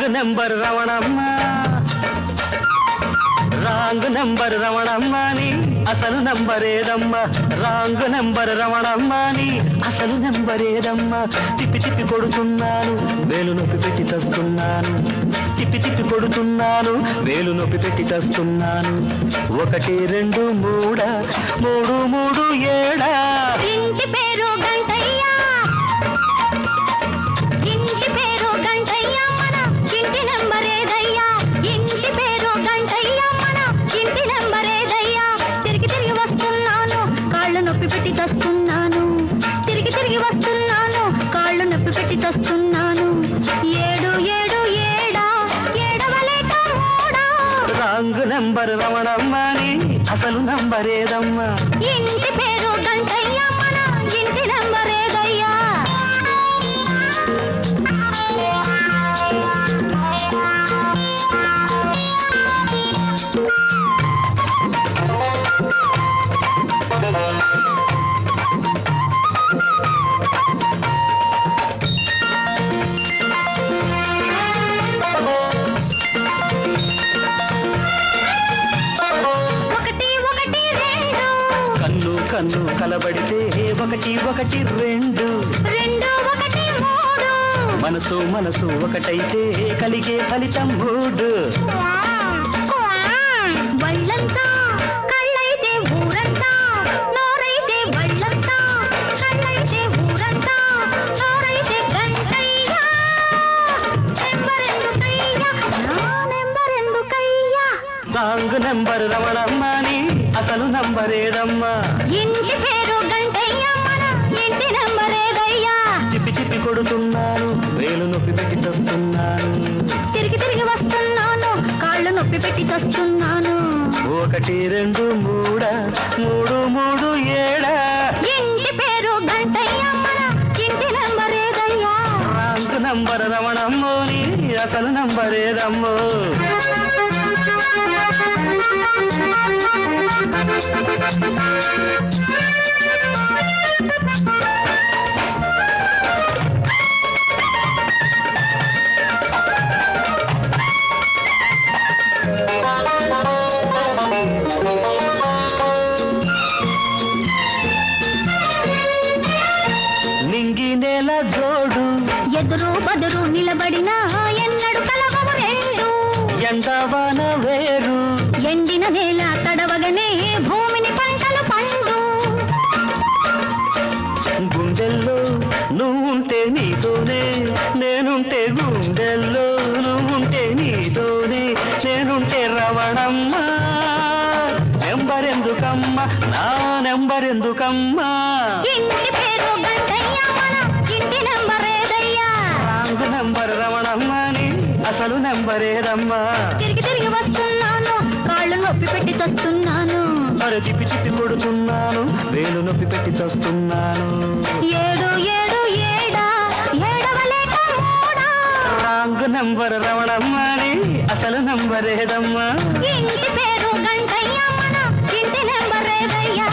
Wrong number Ravanamma wrong number Ravanamma అసలు number ఏదమ్మా? Wrong number Ravanamma అసలు నెంబర్ ఏదమ్మా? తిప్పి తిప్పి కొడుతున్నాను వేలు నొప్పి పెట్టి తస్తున్నాను. తిప్పి తిప్పి కొడుతున్నాను వేలు నొప్పి పెట్టి తస్తున్నాను. ఒకటి రెండు మూడ? మూడు మూడు ఏడా? ఇంటి పేరు రాంగ్ నెంబర్ రవణమ్మ నీ అసలు నంబర్ ఏదమ్మా ఇంటి పేరు కలబడితే ఒకటి ఒకటి రెండు. మనసు మనసు ఒకటైతే కలిగే ఫలితం మూడు. నెంబర్ రమణమ్మ నీ అసలు నంబర్ ఏదమ్మా ఇంటి పేరు గంటయ్య మన ఇంటి నంబర్ ఏదయ్యా? చిప్పి చిప్పి కొడుతున్నాను వేలు నొప్పి పెట్టి తెస్తున్నాను తిరిగి తిరిగి వస్తున్నాను కాళ్ళు నొప్పి పెట్టి తస్తున్నాను ఒకటి రెండు మూడ మూడు మూడు ఏడా? ఇంటి పేరు గంటయ్య మన ఇంటి నంబర్ ఏదయ్యా? రాంగ్ నంబర్ రమణమ్మో నీ అసలు నంబర్ ఏదమ్మో? నింగి నేల జోడు. ఎదురు బదురు నిలబడిన ఎన్నడు కలవము రెండు. ఎండవాన వేరు. ఎండిన నేల తడవగనే భూమిని పంటలు పండు. గుండెల్లో నువ్వుంటే నీతోనే నేనుంటే గుండెల్లో నువ్వుంటే నీతోనే నేనుంటే రవణమ్మ నెంబర్ ఎందుకమ్మా నా నెంబర్ ఎందుకమ్మా ఇంటి పేరు గంటయ్య మన ఇంటి నంబర్ ఏదయ్యా? రాంగ్ నెంబర్ రమణమ్మ నీ అసలు నెంబర్ ఏదమ్మా? తిరిగి తిరిగి కాళ్ళు నొప్పి పెట్టి చస్తున్నాను. అరే తిప్పి చిప్పి కొడుతున్నాను. వేలు నొప్పి పెట్టి చస్తున్నాను. ఏడు ఏడు ఏడా ఏడవలేక రాంగ్ నంబర్ రమణమ్మని అసలు నంబర్ ఏదమ్మా ఇంటి పేరు గంటయ్య మన ఇంటి నంబర్ ఏదయ్యా